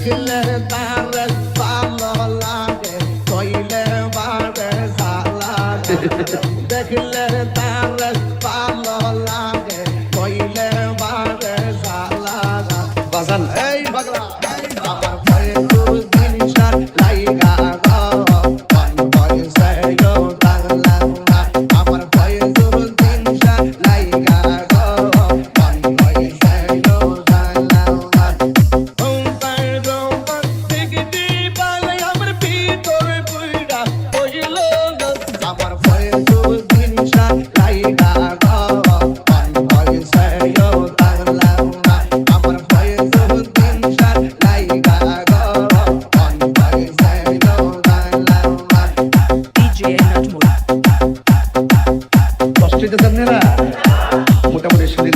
দেখলে তার ভালো লাগে কইলে বারে সালা দেখলে তার ভালো লাগে কইলে বারে সালা বাজান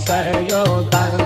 सर यो द